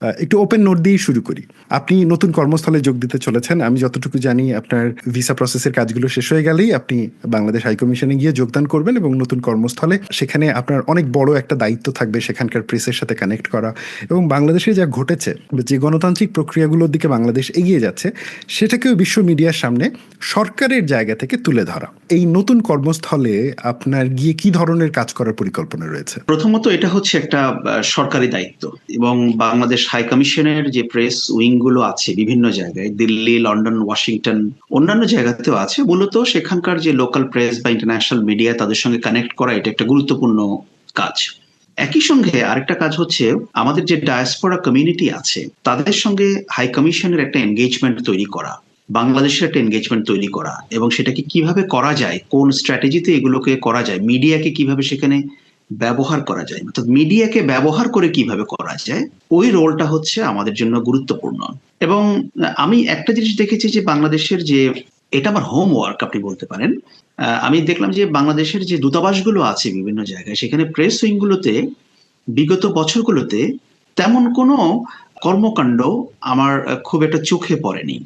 একটু open note দিয়েই শুরু করি। আপনি নতুন কর্মস্থলে যোগ দিতে চলেছেন। আমি যতটুকু জানি আপনার ভিসা প্রসেসের কাজগুলো শেষ হয়ে গেলেই আপনি বাংলাদেশ হাইকমিশনে গিয়ে যোগদান করবেন এবং নতুন কর্মস্থলে সেখানে আপনার অনেক বড় একটা দায়িত্ব থাকবে সেখানকার প্রেসের সাথে কানেক্ট করা। এবং বাংলাদেশে যা ঘটেছে যে গণতান্ত্রিক প্রক্রিয়াগুলোর দিকে বাংলাদেশ এগিয়ে যাচ্ছে, সেটাকেও বিশ্ব মিডিয়ার সামনে সরকারের জায়গা থেকে তুলে ধরা। এই নতুন কর্মস্থলে আপনার গিয়ে কি ধরনের কাজ করার পরিকল্পনা রয়েছে? প্রথমত এটা হচ্ছে একটা সরকারি দায়িত্ব। এবং বাংলাদেশ হাই কমিশনের যে প্রেস উইংগুলো আছে বিভিন্ন জায়গায়, দিল্লি, লন্ডন, ওয়াশিংটন, অন্যান্য জায়গাতেও আছে। মূলত সেখানকার যে লোকাল প্রেস বা ইন্টারন্যাশনাল মিডিয়া তাদের সঙ্গে কানেক্ট করা এটা একটা গুরুত্বপূর্ণ কাজ। একই সঙ্গে আরেকটা কাজ হচ্ছে, আমাদের যে ডায়াসপোরা কমিউনিটি আছে, তাদের সঙ্গে হাই কমিশনের একটা এনগেজমেন্ট তৈরি করা, বাংলাদেশের একটা এনগেজমেন্ট তৈরি করা এবং সেটাকে কীভাবে করা যায়, কোন স্ট্র্যাটেজিতে এগুলোকে করা যায় মিডিয়াকে কীভাবে সেখানে ব্যবহার করা যায়। অর্থাৎ মিডিয়াকে ব্যবহার করে কীভাবে করা যায়, ওই রোলটা হচ্ছে আমাদের জন্য গুরুত্বপূর্ণ। এবং আমি একটা জিনিস দেখেছি যে বাংলাদেশের যে, এটা আমার হোমওয়ার্ক আপনি বলতে পারেন। আমি দেখলাম যে বাংলাদেশের যে দূতাবাসগুলো আছে বিভিন্ন জায়গায়, সেখানে প্রেস উইংগুলোতে বিগত বছরগুলোতে তেমন কোনো কর্মকাণ্ড আমার খুব একটা চোখে পড়েনি।